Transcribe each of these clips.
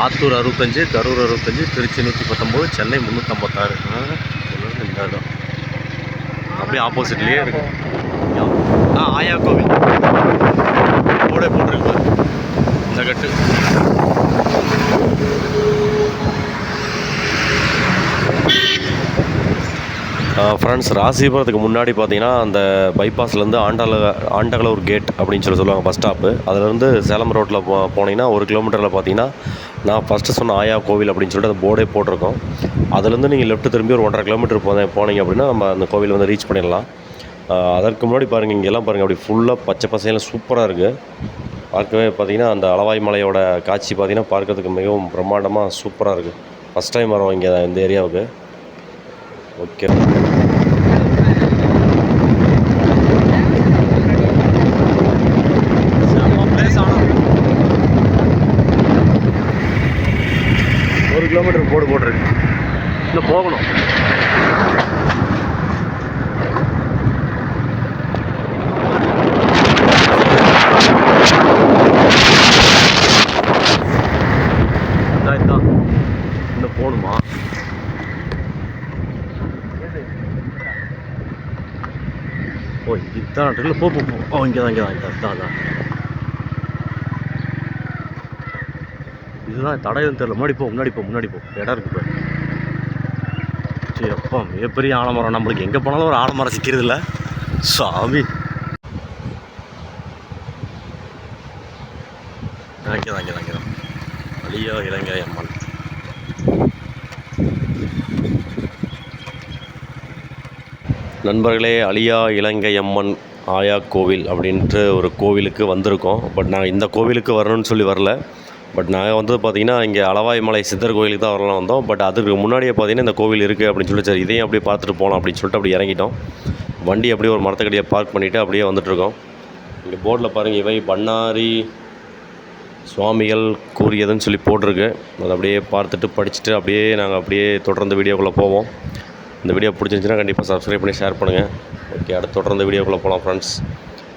ஆத்தூர் அறுபத்தஞ்சு கரூர் அறுபத்தஞ்சு திருச்சி நூற்றி பத்தொம்போது சென்னை முந்நூற்றம்பத்தாறு இந்த இடம். அப்படியே ஆப்போசிட்லேயே இருக்கு. ஆ ஆயா கோவில். போர்டே போட்டிருக்கு. இந்த கட்டு. ஃப்ரெண்ட்ஸ் ராசிபுரத்துக்கு முன்னாடி பார்த்தீங்கன்னா அந்த பைபாஸ்லேருந்து ஆண்டால ஆண்டகலூர் கேட் அப்படின்னு சொல்லி சொல்லுவாங்க பஸ் ஸ்டாப்பு அதுலேருந்து சேலம் ரோட்டில் போ போனீங்கன்னா ஒரு கிலோமீட்டரில் பார்த்தீங்கன்னா நான் ஃபஸ்ட்டு சொன்ன ஆயா கோவில் அப்படின்னு சொல்லிட்டு அந்த போர்டே போட்டிருக்கோம். அதுலேருந்து நீங்கள் லெஃப்ட் திரும்பி ஒரு ஒன்றரை கிலோமீட்டர் போனேன் போனீங்க அப்படின்னா நம்ம அந்த கோவில் வந்து ரீச் பண்ணிடலாம். அதற்கு முன்னாடி பாருங்கள் இங்கெல்லாம் பாருங்கள் அப்படி ஃபுல்லாக பச்சை பசையெல்லாம் சூப்பராக இருக்குது பார்க்கவே பார்த்தீங்கன்னா அந்த அளவாய் மலையோட காட்சி பார்த்தீங்கன்னா பார்க்கறதுக்கு மிகவும் பிரம்மாண்டமாக சூப்பராக இருக்குது ஃபஸ்ட் டைம் வரோம் இங்கே இந்த ஏரியாவுக்கு ஓகே ஒரு கிலோமீட்டர் போர்டு போட்டிருக்கு. இன்னும் போகணும். இன்னும் போகணுமா? ஓ இதுதான் போ போ போ. ஓ இங்கே தான் இங்கே தான் இங்கே தான் தான் இதுதான் தடை தெரியல. முன்னாடி போ முன்னாடி போ முன்னாடி போ. இடம் இருக்கு பாரு. சரி அப்பா மிகப்பெரிய ஆலமரம். நம்மளுக்கு எங்கே போனாலும் ஒரு ஆலமரம் சிக்கிறது இல்லை சாமி. இங்கே தான் இங்கே தான் இங்கே தான் அழியா இலங்கை அம்மன் நண்பர்களே அழியா இலங்கை அம்மன் ஆயா கோவில் அப்படின்ட்டு ஒரு கோவிலுக்கு வந்திருக்கோம். பட் நாங்கள் இந்த கோவிலுக்கு வரணும்னு சொல்லி வரல. பட் நாங்கள் வந்து பார்த்திங்கன்னா இங்கே அளவாய் மலை சித்தர் கோயிலுக்கு தான் வரலாம் வந்தோம். பட் அதுக்கு முன்னாடியே பார்த்திங்கன்னா இந்த கோவில் இருக்குது அப்படின்னு சொல்லி சரி இதையும் அப்படியே பார்த்துட்டு போகலாம் அப்படின்னு சொல்லிட்டு அப்படி இறங்கிட்டோம். வண்டி அப்படியே ஒரு மரத்துக்கடியை பார்க் பண்ணிவிட்டு அப்படியே வந்துட்டுருக்கோம் இங்கே போர்டில் பாருங்கள் இவை பண்ணாரி சுவாமிகள் கூறியதுன்னு சொல்லி போட்டிருக்கு. அதை அப்படியே பார்த்துட்டு படிச்சுட்டு அப்படியே நாங்கள் அப்படியே தொடர்ந்து வீடியோக்குள்ளே போவோம். இந்த வீடியோ பிடிச்சிருந்துச்சின்னா கண்டிப்பாக சப்ஸ்கிரைப் பண்ணி ஷேர் பண்ணுங்கள் ஓகே அடுத்து தொடர்ந்து வீடியோக்குள்ளே போகலாம் ஃப்ரெண்ட்ஸ்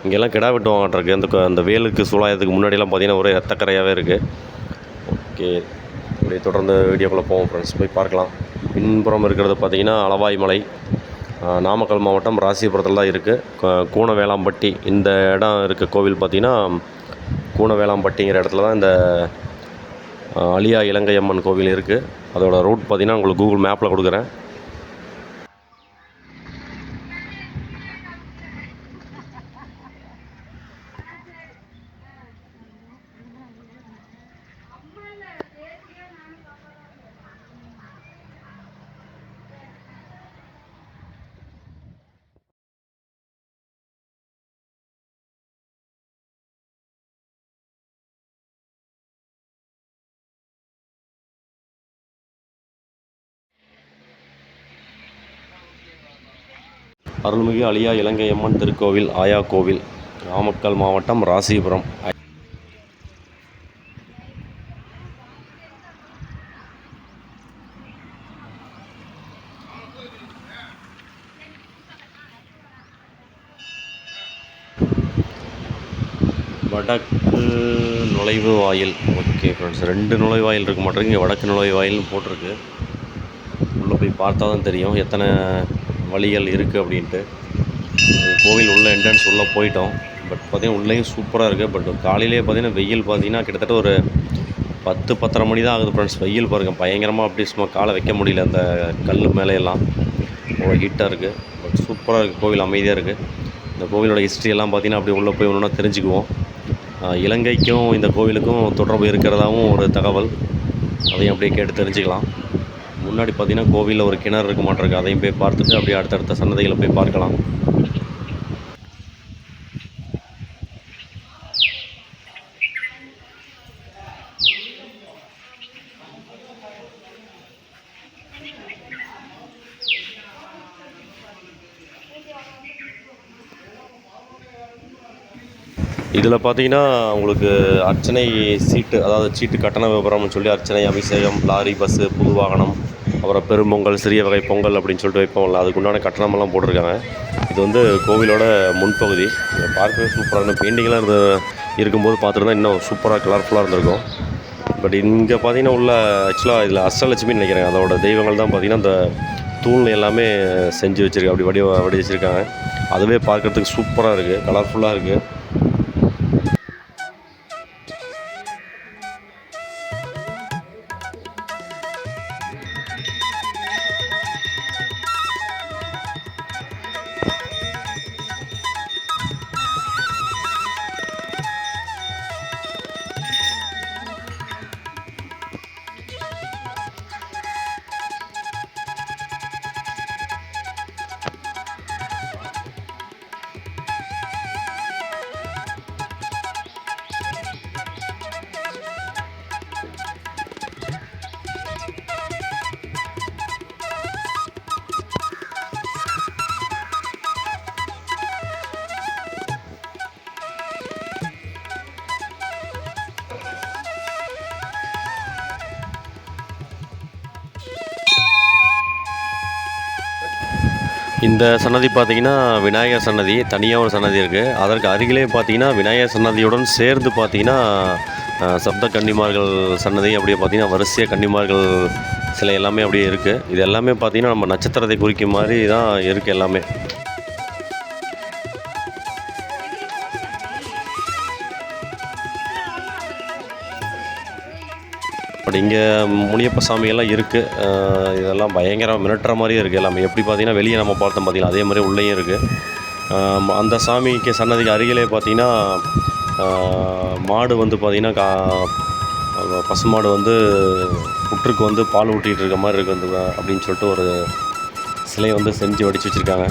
இங்கெல்லாம் கிடா வெட்டு வாங்கிட்டுருக்கு அந்த அந்த வேலுக்கு சூழாயத்துக்கு முன்னாடிலாம் பார்த்தீங்கன்னா ஒரே ரத்தக்கரையாகவே இருக்குது ஓகே. அப்படியே தொடர்ந்து வீடியோக்குள்ளே போவோம் ஃப்ரெண்ட்ஸ் போய் பார்க்கலாம். பின்புறம் இருக்கிறது பார்த்தீங்கன்னா அளவாய் மலை. நாமக்கல் மாவட்டம் ராசிபுரத்தில் தான் இருக்குது கூனவேளாம்பட்டி. இந்த இடம் இருக்க கோவில் பார்த்தீங்கன்னா கூனவேளாம்பட்டிங்கிற இடத்துல தான் இந்த அலியா இலங்கை அம்மன் கோவில் இருக்குது அதோடய ரூட் பார்த்திங்கன்னா உங்களுக்கு கூகுள் மேப்பில் கொடுக்குறேன். அருள்மிகு அலியா இலங்கை அம்மன் திருக்கோவில் ஆயா கோவில் நாமக்கல் மாவட்டம் ராசிபுரம். வடக்கு நுழைவு வாயில். ஓகே ஃப்ரெண்ட்ஸ் ரெண்டு நுழைவாயில் இருக்க மாட்டேங்குது இங்கே வடக்கு நுழைவாயில்னு போட்டிருக்கு. உள்ளே போய் பார்த்தா தான் தெரியும். எத்தனை வழிகள் இருக்குது அப்படின்ட்டு. கோவில் உள்ள என்ட்ரன்ஸ் உள்ளே போயிட்டோம். பட் பார்த்திங்கன்னா உள்ளேயும் சூப்பராக இருக்குது பட் காலையிலேயே பார்த்தீங்கன்னா வெயில் பார்த்தீங்கன்னா கிட்டத்தட்ட ஒரு பத்து பத்தரை மணி தான் ஆகுது ஃப்ரெண்ட்ஸ் வெயில் பாருங்கள் பயங்கரமாக அப்படி சும்மா காலை வைக்க முடியல. அந்த கல் மேலே எல்லாம் அவ்வளோ ஹீட்டாக இருக்குது பட் சூப்பராக இருக்குது கோவில் அமைதியாக இருக்குது இந்த கோவிலோட ஹிஸ்ட்ரி எல்லாம் பார்த்தீங்கன்னா அப்படியே உள்ளே போய் ஒன்று தெரிஞ்சுக்குவோம். இலங்கைக்கும் இந்த கோவிலுக்கும் தொடர்பு இருக்கிறதாவும் ஒரு தகவல். அதையும் அப்படியே கேட்டு தெரிஞ்சுக்கலாம். முன்னாடி பார்த்தீங்கன்னா கோவிலில் ஒரு கிணறு இருக்க மாட்டிருக்கு. அதையும் போய் பார்த்துட்டு அப்படியே அடுத்தடுத்த சன்னதிகளை போய் பார்க்கலாம். இதில் பார்த்தீங்கன்னா உங்களுக்கு அர்ச்சனை சீட்டு அதாவது சீட்டு கட்டண விவரம்னு சொல்லி அர்ச்சனை அபிஷேகம் லாரி பஸ்ஸு புது வாகனம் அப்புறம் பெரும்பொங்கல் சிறிய வகை பொங்கல் அப்படின்னு சொல்லிட்டு வைப்போம்ல அதுக்கு உண்டான கட்டணமெல்லாம் போட்டிருக்காங்க. இது வந்து கோவிலோட முன்பகுதி. இதை பார்க்கவே சூப்பராக இருக்கும் பெயிண்டிங்லாம் இருந்து இருக்கும்போது பார்த்துருந்தா இன்னும் சூப்பராக கலர்ஃபுல்லாக இருந்திருக்கும். பட் இங்கே பார்த்தீங்கன்னா உள்ள ஆக்சுவலாக இதில் அஷ்டலட்சுமின்னு நினைக்கிறேன். அதோட தெய்வங்கள் தான் பார்த்திங்கன்னா அந்த தூண் எல்லாமே செஞ்சு வச்சுருக்கேன் அப்படி வடி வடி வச்சுருக்காங்க அதுவே பார்க்குறதுக்கு சூப்பராக இருக்குது கலர்ஃபுல்லாக இருக்குது இந்த சன்னதி பார்த்தீங்கன்னா விநாயகர் சன்னதி தனியாக ஒரு சன்னதி இருக்குது அதற்கு அருகிலே பார்த்தீங்கன்னா விநாயகர் சன்னதியுடன் சேர்ந்து பார்த்தீங்கன்னா சப்த கன்னிமார்கள் சன்னதி அப்படியே பார்த்தீங்கன்னா வரிசையாக கன்னிமார்கள் சிலை எல்லாமே அப்படியே இருக்குது இது எல்லாமே பார்த்தீங்கன்னா நம்ம நட்சத்திரத்தை குறிக்கும் மாதிரி தான் இருக்குது எல்லாமே. பட் இங்கே முனியப்ப சாமியெல்லாம் இருக்குது இதெல்லாம் பயங்கர மிரட்டுற மாதிரியே இருக்குது எல்லாமே. எப்படி பார்த்தீங்கன்னா வெளியே நம்ம பார்த்தோம் பார்த்தீங்கன்னா அதே மாதிரி உள்ளேயும் இருக்குது அந்த சாமிக்கு சன்னதிக்கு அருகிலே பார்த்தீங்கன்னா மாடு வந்து பார்த்திங்கன்னா கா பசுமாடு வந்து புற்றுக்கு வந்து பால் ஊட்டிகிட்டு இருக்க மாதிரி இருக்குது அப்படின்னு சொல்லிட்டு ஒரு சிலையை வந்து செஞ்சு வடித்து வச்சுருக்காங்க.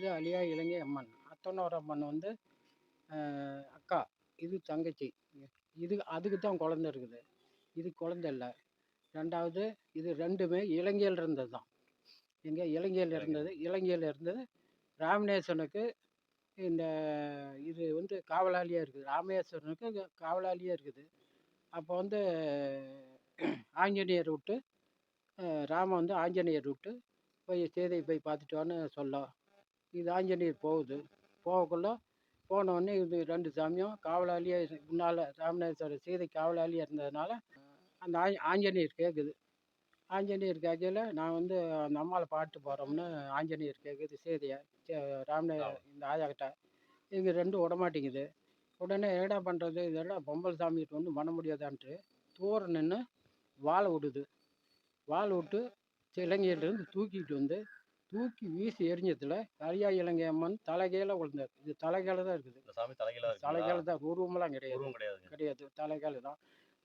இது அழியா இலங்கை அம்மன். அத்தனோர அம்மன் வந்து அக்கா இது தங்கச்சி. இது அதுக்கு தான் குழந்த இருக்குது. இது குழந்த இல்லை. ரெண்டாவது இது ரெண்டுமே இலங்கையில் இருந்தது தான் எங்கே இலங்கையில் இருந்தது இலங்கையில் இருந்தது ராமநேசனுக்கு இந்த இது வந்து காவலாளியாக இருக்குது. ராமேஸ்வரனுக்கு காவலாளியாக இருக்குது. அப்போ வந்து ஆஞ்சநேயர் விட்டு ராம வந்து ஆஞ்சநேயர் விட்டு போய் சீதையை போய் பார்த்துட்டு வான்னு சொல்ல இது ஆஞ்சநேயர் போகுது. போகக்குள்ள போன உடனே இது ரெண்டு சாமியும் காவலாளியாக முன்னால் ராமநாதேஸ்வரர் சீதை காவலாளியாக இருந்ததுனால அந்த ஆஞ் ஆஞ்சநேயர் கேட்குது ஆஞ்சநேயர் கேட்கல நான் வந்து அந்த அம்மாவை பாட்டு போகிறோம்னு ஆஞ்சநேயர் கேட்குது சீதையை ராமநே இந்த ஆயாக்கிட்ட இவங்க ரெண்டும் விடமாட்டேங்குது உடனே என்னடா பண்ணுறது இதெல்லாம் பொம்பளை சாமிகிட்ட வந்து பண்ண முடியாதான்ட்டு தூரம் நின்று வாழை விடுது வாள் விட்டு இலங்கையிலேருந்து தூக்கிட்டு வந்து தூக்கி வீசி எரிஞ்சதுல கரியா இலங்கை அம்மன் தலைகீழ விழுந்தார். இது தலைகீழ தான் இருக்குது. சாமி தலைகீழ தான் உருவமெல்லாம் கிடையாது. கிடையாது கிடையாது தலைகீழ தான்.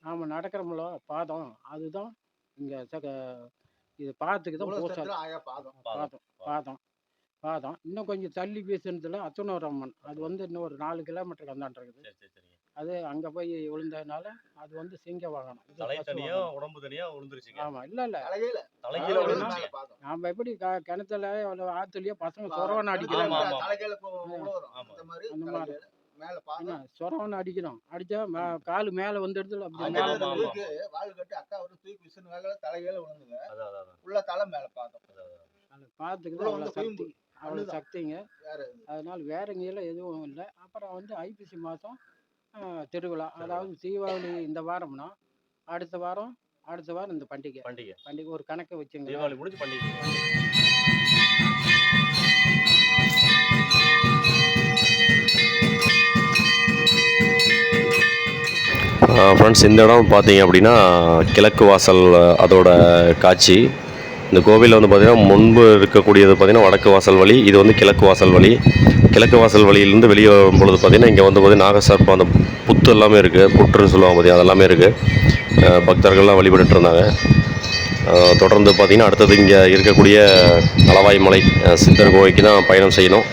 நாம் நடக்கிறோம்ல பாதம் அதுதான் இங்கே சக இது பாதத்துக்கு தான் பாதம். பாதம் பாதம். பாதம் இன்னும் கொஞ்சம் தள்ளி வீசுனதுல அத்துணூர் அம்மன். அது வந்து இன்னும் ஒரு நாலு கிலோமீட்டருக்கு அந்தாண்டு இருக்குது. சரி சரி சரிங்க. அது அங்கே போய் விழுந்ததுனால அது வந்து சிங்க வாகனம். தலை தனியா. உடம்பு தனியா விழுந்துருச்சுங்க. ஆமா இல்லை இல்லை. தலைகீழ பாதம். நாம எப்படி க- கிணத்துல ஆத்துலயோ பசங்க சொரவன். ஆமா. அந்த மாதிரி சொரவன் அடிக்கிறோம். அடிச்சா காலு மேல ஆமா. தூக்கி வாள் கட்டி அக்கா ஒரு தூக்கி விசுன்னு வேலை தலைகீழ விழுந்துங்க. உள்ள தலை மேல பாத்துக்கு உள்ள அவ்வளோ வந்து சக்தி. அவ்வளோ. சக்திங்க. வேற அதனால வேற எங்கேயும் எதுவும் இல்லை. அப்புறம் வந்து ஐப்பசி மாதம் திருவிழா. அதாவது தீபாவளி இந்த வாரம்னா அடுத்த வாரம் அடுத்த வாரம் இந்த பண்டிகை. பண்டிகை. பண்டிகை ஒரு கணக்கு வச்சுங்க தீபாவளி முடிஞ்சு பண்டிகை. ஃப்ரெண்ட்ஸ் இந்த இடம் பார்த்தீங்க அப்படின்னா கிழக்கு வாசல் அதோட காட்சி. இந்த கோவிலில் வந்து பார்த்திங்கன்னா முன்பு இருக்கக்கூடியது பார்த்திங்கன்னா வடக்கு வாசல் வழி இது வந்து கிழக்கு வாசல் வழி. கிழக்கு வாசல் வழியிலேருந்து வெளியே வரும்பொழுது பார்த்திங்கன்னா இங்கே வந்து பார்த்திங்கன்னா நாகசர்ப்பம் அந்த புத்து எல்லாமே இருக்குது புற்றுன்னு சொல்லுவாங்க பார்த்திங்கன்னா அதெல்லாமே இருக்குது பக்தர்கள்லாம் வழிபட்டு இருந்தாங்க தொடர்ந்து பார்த்திங்கன்னா அடுத்தது இங்கே இருக்கக்கூடிய அளவாய் மலை சித்தர் கோவைக்கு தான் பயணம் செய்யணும்.